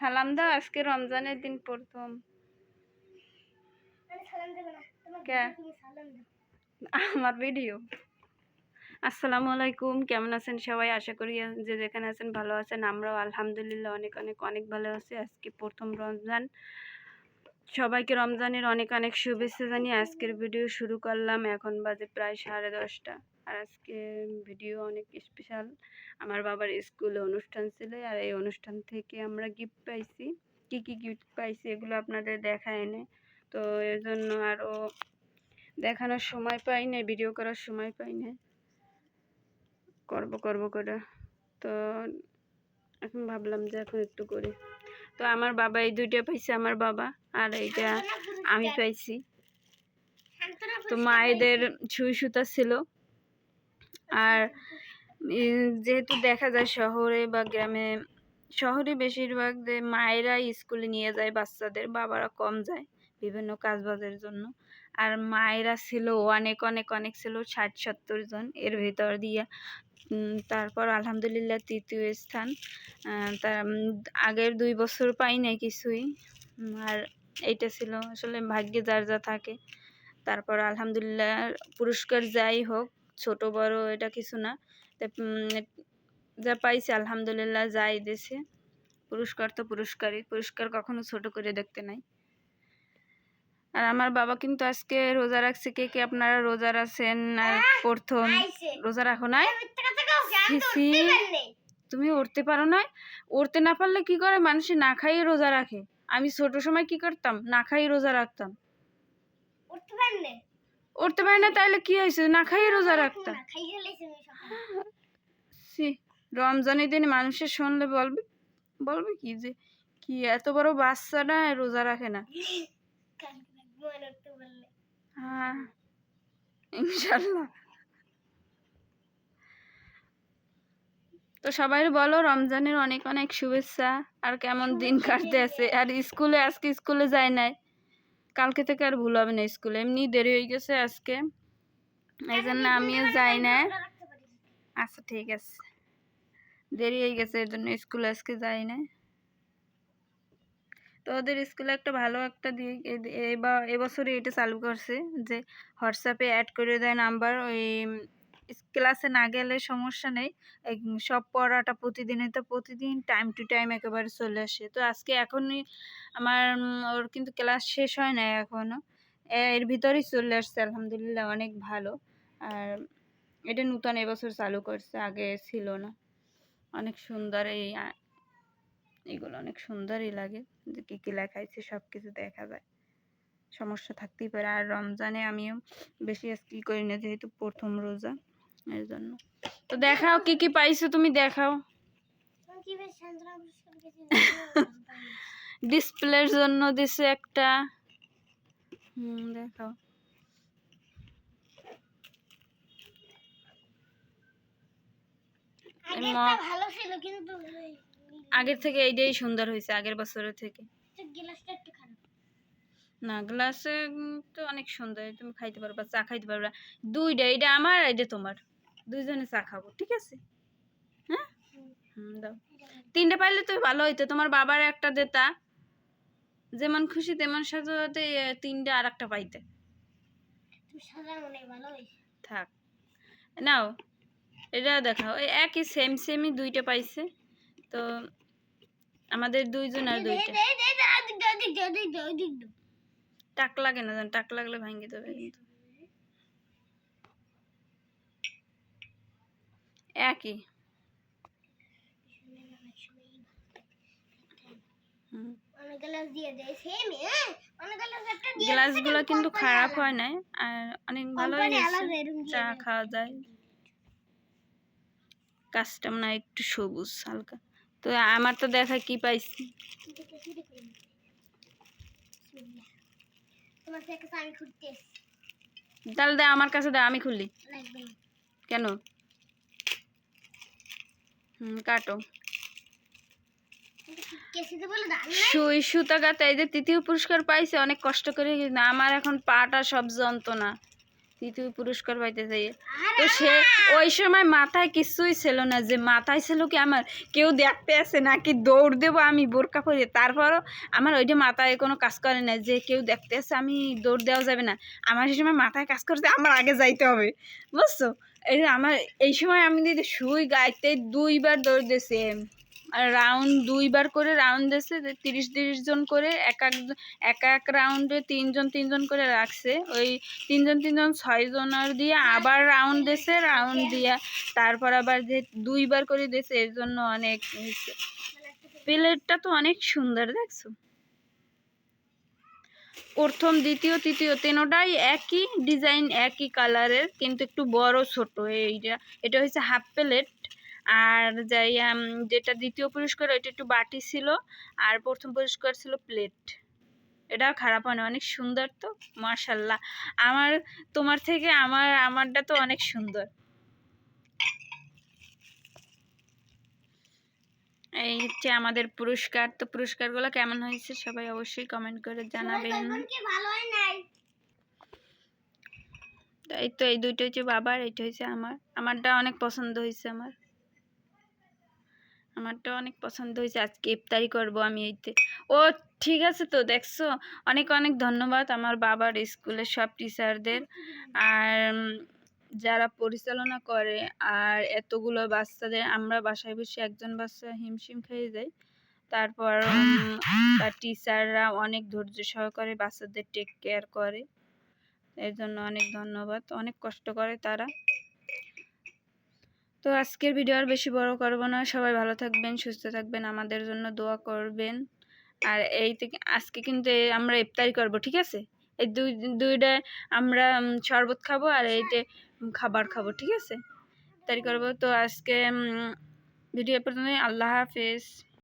সালাম দাও আজকে রমজানের দিন প্রথম। আমার ভিডিও আসসালামু আলাইকুম কেমন আছেন সবাই? আশা করি যে যেখানে আছেন ভালো আছেন। আমরাও আলহামদুলিল্লাহ অনেক অনেক অনেক ভালো আছি। আজকে প্রথম রমজান। সবাইকে রমজানের অনেক অনেক শুভেচ্ছা জানিয়ে আজকের ভিডিও শুরু করলাম। এখন বাজে প্রায় সাড়ে দশটা। আর আজকে ভিডিও অনেক স্পেশাল আমার বাবার স্কুলে অনুষ্ঠান ছিল আর এই অনুষ্ঠান থেকে আমরা গিফট পাইছি। কি কি গিফট পাইছি এগুলো আপনাদের দেখায় এনে। তো এর জন্য আরও দেখানোর সময় পাই না ভিডিও করার সময় পাই না করব করব করে। তো এখন ভাবলাম যে এখন একটু করি। তো আমার বাবা এই দুইটা পাইছে, আমার বাবা আর এইটা আমি পাইছি। তো মায়েদের ছুঁই সুতা ছিল। আর যেহেতু দেখা যায় শহরে বা গ্রামে, শহরে বেশিরভাগ মায়েরা স্কুলে নিয়ে যায়, বাচ্চাদের, বাবারা কম যায় বিভিন্ন কাজবাজের জন্য। আর মায়েরা ছিল, অনেক অনেক অনেক ছিল, ষাট, সত্তর জন এর ভিতর দিয়া। তারপর আলহামদুলিল্লাহ তৃতীয় স্থান। তার আগের দুই বছর পাই নাই কিছুই। আর এইটা ছিল আসলে ভাগ্যে যার যা থাকে। তারপর আলহামদুলিল্লাহ পুরস্কার যাই হোক ছোট বড় এটা কিছু না। যা পাইছে আলহামদুলিল্লাহ যাই দেশে। পুরস্কার তো পুরস্কারই পুরস্কার কখনো ছোট করে দেখতে নাই। আর আমার বাবা কিন্তু আজকে রোজা রাখছে। কে কে আপনারা রোজা রাখছেন? আর প্রথম রোজা রাখো নাই? তুমি উঠতে পারো না উঠতে না পারলে কি করে? মানুষে না খাইয়ে রোজা রাখে। আমি ছোট সময় কি করতাম? না খাইয়ে রোজা রাখতাম। উঠতে পারলে উঠতে পারি না তাইলে কি হয়েছে? না খাইয়ে রোজা না সকালে সি রমজানের দিন মানুষের শুনলে বলবে বলবে কি যে কি এত বড় বাচ্চাটা রোজা রাখে না। হ্যাঁ ইনশাল্লাহ। তো সবাই বলো রমজানের অনেক অনেক শুভেচ্ছা। আর কেমন দিন কাটতে আছে? আর স্কুলে আজকে স্কুলে যায় নাই? কালকে থেকে আর ভুল হবে না স্কুলে। এমনি দেরি হয়ে গেছে আজকে। এই জন্য আমিও যাই না। আচ্ছা ঠিক আছে। দেরি হয়ে গেছে এই জন্য স্কুলে আজকে যাই না। তো ওদের স্কুলে একটা ভালো একটা দিয়ে এবার এবছরই এটা চালু করছে যে, হোয়াটসঅ্যাপে অ্যাড করে দেয় নাম্বার ওই ক্লাসে না গেলে সমস্যা নেই। সব পড়াটা প্রতিদিনই তো প্রতিদিন টাইম টু টাইম একেবারে চলে আসে। তো আজকে এখনই আমার ওর কিন্তু ক্লাস শেষ হয় না এখনও এর ভিতরেই চলে আসছে, আলহামদুলিল্লাহ, অনেক ভালো। আর এটা নূতন এবছর চালু করছে, আগে ছিল না। অনেক সুন্দর এই এগুলো অনেক সুন্দরই লাগে। যে কী কী লেখা আছে সব কিছু দেখা যায়। সমস্যা থাকতেই পারে। আর রমজানে আমিও বেশি আজ কি করি না, যেহেতু প্রথম রোজা। এর জন্য। তো দেখাও কি কি পাইছো তুমি দেখাও। ডিসপ্লের জন্য দিছে একটা। হুম দেখাও। ভালো ছিল কিন্তু আগের থেকে এইটাই সুন্দর হয়েছে আগের বছরের থেকে। না গ্লাসে তো অনেক সুন্দর তুমি খাইতে পারবা চা খাইতে পারবা। দুইটা এইটা আমার এইটা তোমার। দুইজনে চা খাব ঠিক আছে হ্যাঁ দাও তিনটে পাইলে তো ভালো হইতো তোমার বাবার একটা দেতা যেমন খুশি তেমন সাজাতে তিনটে আর একটা পাইতে থাক নাও এটা দেখাও ওই একই সেম সেমই দুইটা পাইছে তো আমাদের দুইজন আর দুইটা টাক লাগে না জান টাক লাগলে ভাঙে দেবে কিন্তু একই হুম অনেক গ্লাস দিয়ে দেয় সেম হ্যাঁ অনেক গ্লাস একটা দিয়ে গ্লাসগুলো কিন্তু খারাপ হয় নাই আর অনেক দিয়ে চা খাওয়া যায়। কাজটা না একটু সবুজ হালকা। তো আমার তো দেখা কি পাইছি। তাহলে দে আমার কাছে দে আমি খুললি। কেন? হুম কাটো। সুই সুতা গাতে এই যে তৃতীয় পুরস্কার পাইছে অনেক কষ্ট করে কিন্তু আমার এখন পাটা সব যন্ত্রণা। তৃতীয় পুরস্কার পাইতে যাই তো সে ওই সময় মাথায় কিছুই ছিল না যে মাথায় ছিল কি আমার কেউ দেখতে আসে নাকি দৌড় দেবো আমি বোরকা পরে। তারপরও আমার ওইটা মাথায় কোনো কাজ করে না যে কেউ দেখতে আসে আমি দৌড় দেওয়া যাবে না। আমার সেই সময় মাথায় কাজ করতে আমার আগে যাইতে হবে। বুঝছ? এই আমার এই সময় আমি যদি শুই গাইতে দুইবার দৌড় দিয়েছে। রাউন্ড দুইবার করে রাউন্ড দিয়েছে যে তিরিশ তিরিশ জন করে এক এক এক এক রাউন্ডে তিনজন তিনজন করে রাখছে। ওই তিনজন তিনজন ছয়জনের দিয়ে আবার রাউন্ড দিয়েছে রাউন্ড দিয়া তারপর আবার যে দুইবার করে দিয়েছে এর জন্য অনেক প্লেটটা তো অনেক সুন্দর দেখছ? প্রথম দ্বিতীয় তৃতীয় তিনোটাই একই ডিজাইন একই কালারের কিন্তু একটু বড় ছোট এইটা। এটা হচ্ছে হাফ প্লেট আর যাই যেটা দ্বিতীয় পুরস্কার ওইটা একটু বাটি ছিল আর প্রথম পুরস্কার ছিল প্লেট এটাও খারাপ হয় না অনেক সুন্দর তো মার্শাল্লাহ আমার তোমার থেকে আমার আমারটা তো অনেক সুন্দর। এই হচ্ছে আমাদের পুরস্কার তো পুরস্কারগুলো কেমন হয়েছে সবাই অবশ্যই কমেন্ট করে জানাবেন। এই তো এই দুইটা হচ্ছে বাবার এইটা হচ্ছে আমার। আমারটা অনেক পছন্দ হয়েছে আমার। আমারটা অনেক পছন্দ হয়েছে। আজকে ইফতারি করব আমি এইতে ও, ঠিক আছে তো, দেখছ? অনেক অনেক ধন্যবাদ আমার বাবার স্কুলের সব টিচারদের। আর যারা পরিচালনা করে আর এতগুলো বাচ্চাদের, আমরা বাসায় বসে একজন বাচ্চা হিমশিম খেয়ে যাই। তারপর তার টিচাররা অনেক ধৈর্য সহকারে বাচ্চাদের টেক কেয়ার করে। এর জন্য অনেক ধন্যবাদ। অনেক কষ্ট করে তারা। তো আজকের ভিডিও আর বেশি বড় করব না। সবাই ভালো থাকবেন, সুস্থ থাকবেন, আমাদের জন্য দোয়া করবেন। আর এই থেকে আজকে কিন্তু আমরা ইফতারি করব, ঠিক আছে? এই দুই, দুইটা আমরা শরবত খাব আর এইতে খাবার খাব, ঠিক আছে? ইফতারি করব। তো আজকে ভিডিও পর্যন্ত আল্লাহ হাফেজ।